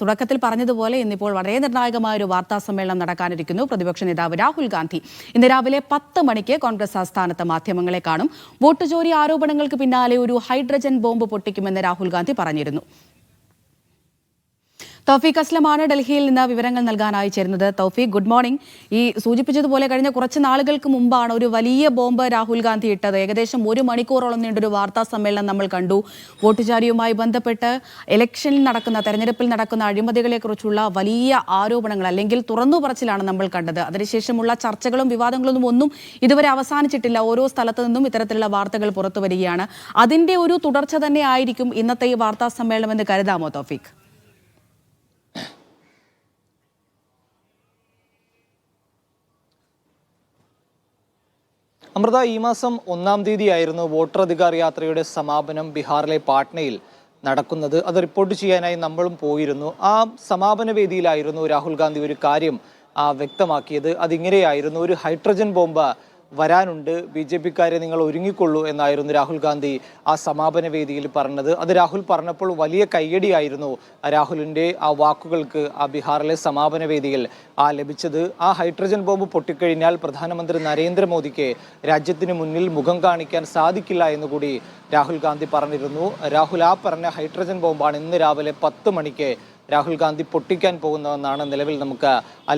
തുടക്കത്തിൽ പറഞ്ഞതുപോലെ ഇന്നിപ്പോൾ വളരെ നിർണായകമായ ഒരു വാർത്താ സമ്മേളനം നടക്കാനിരിക്കുന്നു. പ്രതിപക്ഷ നേതാവ് രാഹുൽ ഗാന്ധി. ഇന്ന് രാവിലെ പത്ത് മണിക്ക് കോൺഗ്രസ് ആസ്ഥാനത്ത് മാധ്യമങ്ങളെ കാണും. വോട്ട് ചോരി ആരോപണങ്ങൾക്ക് പിന്നാലെ ഒരു ഹൈഡ്രജൻ ബോംബ് പൊട്ടിക്കുമെന്ന് രാഹുൽ ഗാന്ധി പറഞ്ഞിരുന്നു. തൗഫീഖ് അസ്ലമാണ് ഡൽഹിയിൽ നിന്ന് വിവരങ്ങൾ നൽകാനായി ചേരുന്നത്. Thoufeeq good morning. ഈ സൂചിപ്പിച്ചതുപോലെ കഴിഞ്ഞ കുറച്ച് നാളുകൾക്ക് മുമ്പാണ് ഒരു വലിയ ബോംബ് രാഹുൽ ഗാന്ധി ഇട്ടത്. ഏകദേശം ഒരു മണിക്കൂറോളം നീണ്ടൊരു വാർത്താ സമ്മേളനം നമ്മൾ കണ്ടു. വോട്ടുചാരിയുമായി ബന്ധപ്പെട്ട് ഇലക്ഷനിൽ നടക്കുന്ന തെരഞ്ഞെടുപ്പിൽ നടക്കുന്ന അഴിമതികളെക്കുറിച്ചുള്ള വലിയ ആരോപണങ്ങൾ അല്ലെങ്കിൽ തുറന്നു പറച്ചിലാണ് നമ്മൾ കണ്ടത്. അതിനുശേഷമുള്ള ചർച്ചകളും വിവാദങ്ങളും ഒന്നും ഇതുവരെ അവസാനിച്ചിട്ടില്ല. ഓരോ സ്ഥലത്തു നിന്നും ഇത്തരത്തിലുള്ള വാർത്തകൾ പുറത്തു വരികയാണ്. അതിന്റെ ഒരു തുടർച്ച തന്നെ ആയിരിക്കും ഇന്നത്തെ ഈ വാർത്താ സമ്മേളനം എന്ന് കരുതാമോ തൗഫീഖ്? അമൃത ഈ മാസം ഒന്നാം തീയതിയായിരുന്നു വോട്ടർ അധികാർ യാത്രയുടെ സമാപനം ബീഹാറിലെ പാട്നയിൽ നടക്കുന്നത്. അത് റിപ്പോർട്ട് ചെയ്യാനായി നമ്മളും പോയിരുന്നു. ആ സമാപന വേദിയിലായിരുന്നു രാഹുൽ ഗാന്ധി ഒരു കാര്യം വ്യക്തമാക്കിയത്. അതിങ്ങനെയായിരുന്നു. ഒരു ഹൈഡ്രജൻ ബോംബ് വരാനുണ്ട്. ബി ജെ പിക്കാരെ നിങ്ങൾ ഒരുങ്ങിക്കൊള്ളൂ എന്നായിരുന്നു രാഹുൽ ഗാന്ധി ആ സമാപന വേദിയിൽ പറഞ്ഞത്. അത് രാഹുൽ പറഞ്ഞപ്പോൾ വലിയ കയ്യടിയായിരുന്നു രാഹുലിന്റെ ആ വാക്കുകൾക്ക് ആ ബീഹാറിലെ സമാപന വേദിയിൽ ആ ലഭിച്ചത്. ആ ഹൈഡ്രജൻ ബോംബ് പൊട്ടിക്കഴിഞ്ഞാൽ പ്രധാനമന്ത്രി നരേന്ദ്രമോദിക്ക് രാജ്യത്തിന് മുന്നിൽ മുഖം കാണിക്കാൻ സാധിക്കില്ല എന്നുകൂടി രാഹുൽ ഗാന്ധി പറഞ്ഞിരുന്നു. രാഹുൽ ആ പറഞ്ഞ ഹൈഡ്രജൻ ബോംബാണ് ഇന്ന് രാവിലെ പത്ത് മണിക്ക് രാഹുൽ ഗാന്ധി പൊട്ടിക്കാൻ പോകുന്നതെന്നാണ് നിലവിൽ നമുക്ക്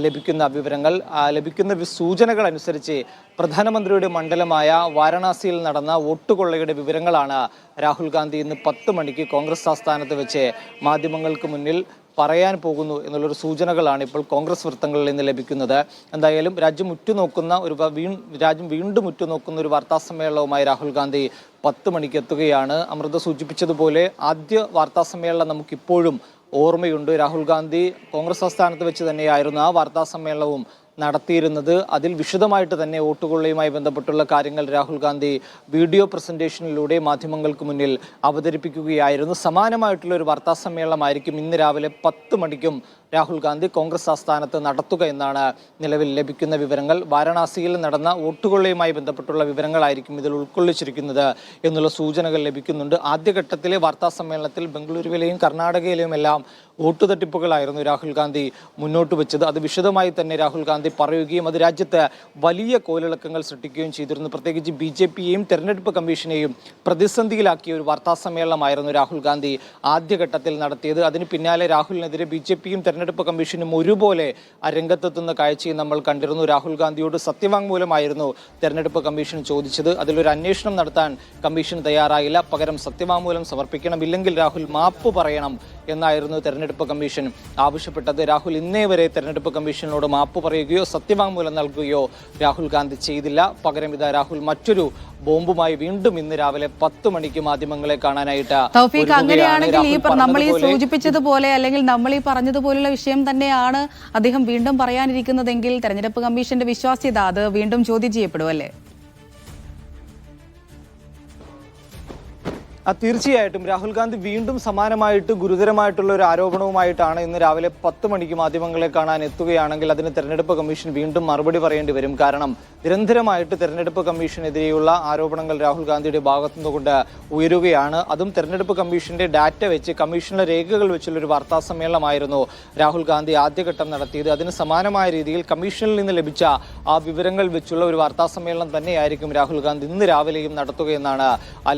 ലഭിക്കുന്ന വിവരങ്ങൾ. ലഭിക്കുന്ന സൂചനകൾ അനുസരിച്ച് പ്രധാനമന്ത്രിയുടെ മണ്ഡലമായ വാരണാസിയിൽ നടന്ന വോട്ടുകൊള്ളയുടെ വിവരങ്ങളാണ് രാഹുൽ ഗാന്ധി ഇന്ന് പത്ത് മണിക്ക് കോൺഗ്രസ് ആസ്ഥാനത്ത് വെച്ച് മാധ്യമങ്ങൾക്ക് മുന്നിൽ പറയാൻ പോകുന്നു എന്നുള്ളൊരു സൂചനകളാണ് ഇപ്പോൾ കോൺഗ്രസ് വൃത്തങ്ങളിൽ നിന്ന് ലഭിക്കുന്നത്. എന്തായാലും രാജ്യം ഉറ്റുനോക്കുന്ന ഒരു രാജ്യം വീണ്ടും ഉറ്റുനോക്കുന്ന ഒരു വാർത്താ സമ്മേളനവുമായി രാഹുൽ ഗാന്ധി പത്ത് മണിക്ക് എത്തുകയാണ്. അമൃത സൂചിപ്പിച്ചതുപോലെ ആദ്യ വാർത്താ സമ്മേളനം നമുക്കിപ്പോഴും ഓർമ്മയുണ്ട്. രാഹുൽ ഗാന്ധി കോൺഗ്രസ് ആസ്ഥാനത്ത് വെച്ച് തന്നെയായിരുന്നു ആ വാർത്താ സമ്മേളനവും നടത്തിയിരുന്നത്. അതിൽ വിശദമായിട്ട് തന്നെ വോട്ടുകൊള്ളയുമായി ബന്ധപ്പെട്ടുള്ള കാര്യങ്ങൾ രാഹുൽ ഗാന്ധി വീഡിയോ പ്രസന്റേഷനിലൂടെ മാധ്യമങ്ങൾക്ക് മുന്നിൽ അവതരിപ്പിക്കുകയായിരുന്നു. സമാനമായിട്ടുള്ള ഒരു വാർത്താ സമ്മേളനമായിരിക്കും ഇന്ന് രാവിലെ പത്ത് മണിക്കും രാഹുൽ ഗാന്ധി കോൺഗ്രസ് ആസ്ഥാനത്ത് നടത്തുക എന്നാണ് നിലവിൽ ലഭിക്കുന്ന വിവരങ്ങൾ. വാരണാസിയിൽ നടന്ന വോട്ടുകൊള്ളയുമായി ബന്ധപ്പെട്ടുള്ള വിവരങ്ങളായിരിക്കും ഇതിൽ ഉൾക്കൊള്ളിച്ചിരിക്കുന്നത് എന്നുള്ള സൂചനകൾ ലഭിക്കുന്നുണ്ട്. ആദ്യഘട്ടത്തിലെ വാർത്താ സമ്മേളനത്തിൽ ബംഗളൂരുവിലെയും കർണാടകയിലെയും എല്ലാം വോട്ട് തട്ടിപ്പുകളായിരുന്നു രാഹുൽ ഗാന്ധി മുന്നോട്ട് വെച്ചത്. അത് വിശദമായി തന്നെ രാഹുൽ ഗാന്ധി പറയുകയും അത് രാജ്യത്ത് വലിയ കോലിളക്കങ്ങൾ സൃഷ്ടിക്കുകയും ചെയ്തിരുന്നു. പ്രത്യേകിച്ച് ബി ജെ പിയെയും തെരഞ്ഞെടുപ്പ് കമ്മീഷനെയും പ്രതിസന്ധിയിലാക്കിയ ഒരു വാർത്താ സമ്മേളനമായിരുന്നു രാഹുൽ ഗാന്ധി ആദ്യഘട്ടത്തിൽ നടത്തിയത്. അതിന് പിന്നാലെ രാഹുലിനെതിരെ ബി ജെ പിയും തെരഞ്ഞെടുപ്പ് കമ്മീഷനും ഒരുപോലെ രംഗത്തെത്തുന്ന കാഴ്ചയും നമ്മൾ കണ്ടിരുന്നു. രാഹുൽ ഗാന്ധിയോട് സത്യവാങ്മൂലമായിരുന്നു തെരഞ്ഞെടുപ്പ് കമ്മീഷൻ ചോദിച്ചത്. അതിലൊരു അന്വേഷണം നടത്താൻ കമ്മീഷൻ തയ്യാറായില്ല. പകരം സത്യവാങ്മൂലം സമർപ്പിക്കണം. ഇല്ലെങ്കിൽ രാഹുൽ മാപ്പ് പറയണം എന്നായിരുന്നു തെരഞ്ഞെടുപ്പ് കമ്മീഷൻ ആവശ്യപ്പെട്ടത്. രാഹുൽ ഇന്നേ വരെ തെരഞ്ഞെടുപ്പ് കമ്മീഷനോട് മാപ്പ് പറയുകയോ സത്യവാങ്മൂലം നൽകുകയോ രാഹുൽ ഗാന്ധി ചെയ്തില്ല. പകരം ഇതാ രാഹുൽ മറ്റൊരു ബോംബുമായി വീണ്ടും ഇന്ന് രാവിലെ പത്ത് മണിക്ക് മാധ്യമങ്ങളെ കാണാനായിട്ട് തൗഫീഖ് അങ്ങനെയാണെങ്കിൽ ഈ നമ്മൾ ഈ സൂചിപ്പിച്ചതുപോലെ അല്ലെങ്കിൽ നമ്മൾ ഈ പറഞ്ഞതുപോലുള്ള വിഷയം തന്നെയാണ് അദ്ദേഹം വീണ്ടും പറയാനിരിക്കുന്നതെങ്കിൽ തെരഞ്ഞെടുപ്പ് കമ്മീഷന്റെ വിശ്വാസ്യത അത് വീണ്ടും ചോദ്യം ചെയ്യപ്പെടും അല്ലേ? തീർച്ചയായിട്ടും രാഹുൽ ഗാന്ധി വീണ്ടും സമാനമായിട്ട് ഗുരുതരമായിട്ടുള്ള ഒരു ആരോപണവുമായിട്ടാണ് ഇന്ന് രാവിലെ പത്ത് മണിക്ക് മാധ്യമങ്ങളെ കാണാൻ എത്തുകയാണെങ്കിൽ അതിന് തെരഞ്ഞെടുപ്പ് കമ്മീഷൻ വീണ്ടും മറുപടി പറയേണ്ടി വരും. കാരണം നിരന്തരമായിട്ട് തെരഞ്ഞെടുപ്പ് കമ്മീഷനെതിരെയുള്ള ആരോപണങ്ങൾ രാഹുൽ ഗാന്ധിയുടെ ഭാഗത്തു നിന്നുകൊണ്ട് ഉയരുകയാണ്. അതും തെരഞ്ഞെടുപ്പ് കമ്മീഷന്റെ ഡാറ്റ വെച്ച് കമ്മീഷനിലെ രേഖകൾ വെച്ചുള്ള ഒരു വാർത്താ സമ്മേളനമായിരുന്നു രാഹുൽ ഗാന്ധി ആദ്യഘട്ടം നടത്തിയത്. അതിന് സമാനമായ രീതിയിൽ കമ്മീഷനിൽ നിന്ന് ലഭിച്ച ആ വിവരങ്ങൾ വെച്ചുള്ള ഒരു വാർത്താ സമ്മേളനം തന്നെയായിരിക്കും രാഹുൽ ഗാന്ധി ഇന്ന് രാവിലെയും നടത്തുകയെന്നാണ്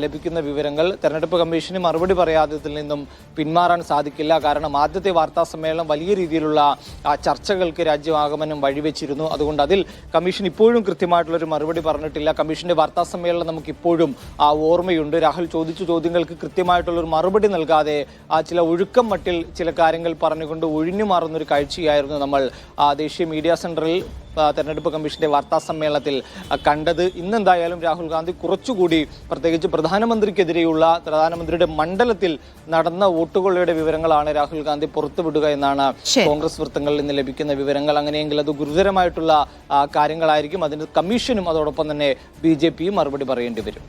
ലഭിക്കുന്ന വിവരങ്ങൾ. തെരഞ്ഞെടുപ്പ് കമ്മീഷന് മറുപടി പറയാത്തതിൽ നിന്നും പിന്മാറാൻ സാധിക്കില്ല. കാരണം ആദ്യത്തെ വാർത്താ സമ്മേളനം വലിയ രീതിയിലുള്ള ചർച്ചകൾക്ക് രാജ്യമാഗമനം വഴിവെച്ചിരുന്നു. അതുകൊണ്ട് അതിൽ കമ്മീഷൻ ഇപ്പോഴും കൃത്യമായിട്ടുള്ള ഒരു മറുപടി പറഞ്ഞിട്ടില്ല. കമ്മീഷന്റെ വാർത്താ സമ്മേളനം നമുക്ക് ഇപ്പോഴും ആ ഓർമ്മയുണ്ട്. രാഹുൽ ചോദിച്ച ചോദ്യങ്ങൾക്ക് കൃത്യമായിട്ടുള്ള ഒരു മറുപടി നൽകാതെ ആ ചില ഒഴുക്കം മട്ടിൽ ചില കാര്യങ്ങൾ പറഞ്ഞുകൊണ്ട് ഒഴിഞ്ഞു മാറുന്നൊരു കാഴ്ചയായിരുന്നു നമ്മൾ ദേശീയ മീഡിയ സെന്ററിൽ തെരഞ്ഞെടുപ്പ് കമ്മീഷന്റെ വാർത്താ സമ്മേളനത്തിൽ കണ്ടത് ഇന്നെന്തായാലും രാഹുൽ ഗാന്ധി കുറച്ചുകൂടി പ്രത്യേകിച്ച് പ്രധാനമന്ത്രിക്കെതിരെയുള്ള പ്രധാനമന്ത്രിയുടെ മണ്ഡലത്തിൽ നടന്ന വോട്ടുകളുടെ വിവരങ്ങളാണ് രാഹുൽ ഗാന്ധി പുറത്തുവിടുക എന്നാണ് കോൺഗ്രസ് വൃത്തങ്ങളിൽ നിന്ന് ലഭിക്കുന്ന വിവരങ്ങൾ. അങ്ങനെയെങ്കിൽ അത് ഗുരുതരമായിട്ടുള്ള കാര്യങ്ങളായിരിക്കും. അതിന് കമ്മീഷനും അതോടൊപ്പം തന്നെ ബി മറുപടി പറയേണ്ടി വരും.